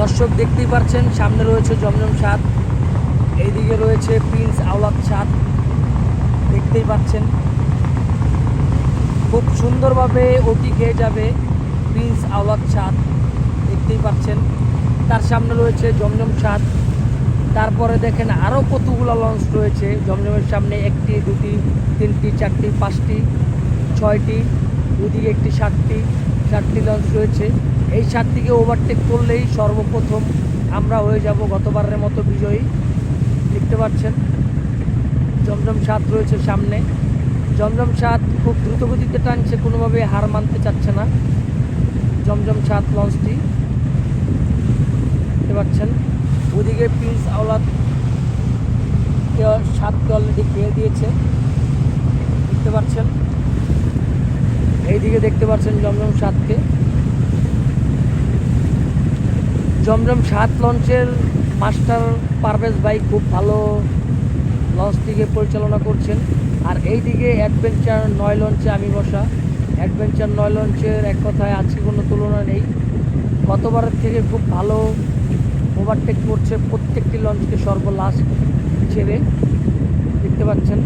দর্শক দেখতেই পাচ্ছেন, সামনে রয়েছে জমজম সাত এইদিকে রয়েছে প্রিন্স আওলাদ সাত দেখতেই পাচ্ছেন। খুব সুন্দরভাবে ওটি খেয়ে যাবে প্রিন্স আওলাদ সাত দেখতেই পাচ্ছেন। তার সামনে রয়েছে জমজম সাত তারপরে দেখেন আরও কতগুলো লঞ্চ রয়েছে। জমজমের সামনে একটি, দুটি, তিনটি, চারটি, পাঁচটি, ছয়টি দুদিকে একটি, সাতটি সাতটি লঞ্চ রয়েছে। এই সাতটিকে ওভারটেক করলেই সর্বপ্রথম আমরা হয়ে যাব গতবারের মতো বিজয়ী। দেখতে পাচ্ছেন, জমজম সাত রয়েছে সামনে। জমজম সাত খুব দ্রুতগতিতে টানছে, কোনোভাবে হার মানতে চাচ্ছে না। জমজম সাত লঞ্চটি। দেখতে পাচ্ছেন, ওদিকে প্রিন্স আওলাদ সাতকে অলরেডি খেয়ে দিয়েছে। দেখতে পাচ্ছেন এইদিকে দেখতে পাচ্ছেন জমজম সাতকে। জমজম সাত লঞ্চের মাস্টার পারভেজ ভাই খুব ভালো লঞ্চ লঞ্চটিকে পরিচালনা করছেন। আর এইদিকে অ্যাডভেঞ্চার নয় লঞ্চে আমি বসা। অ্যাডভেঞ্চার নয় লঞ্চের এক কথায় আজকে কোনো তুলনা নেই। গতবারের থেকে খুব ভালো ওভারটেক করছে প্রত্যেকটি লঞ্চকে সর্বলাস্ট ছেড়ে দেখতে পাচ্ছেন।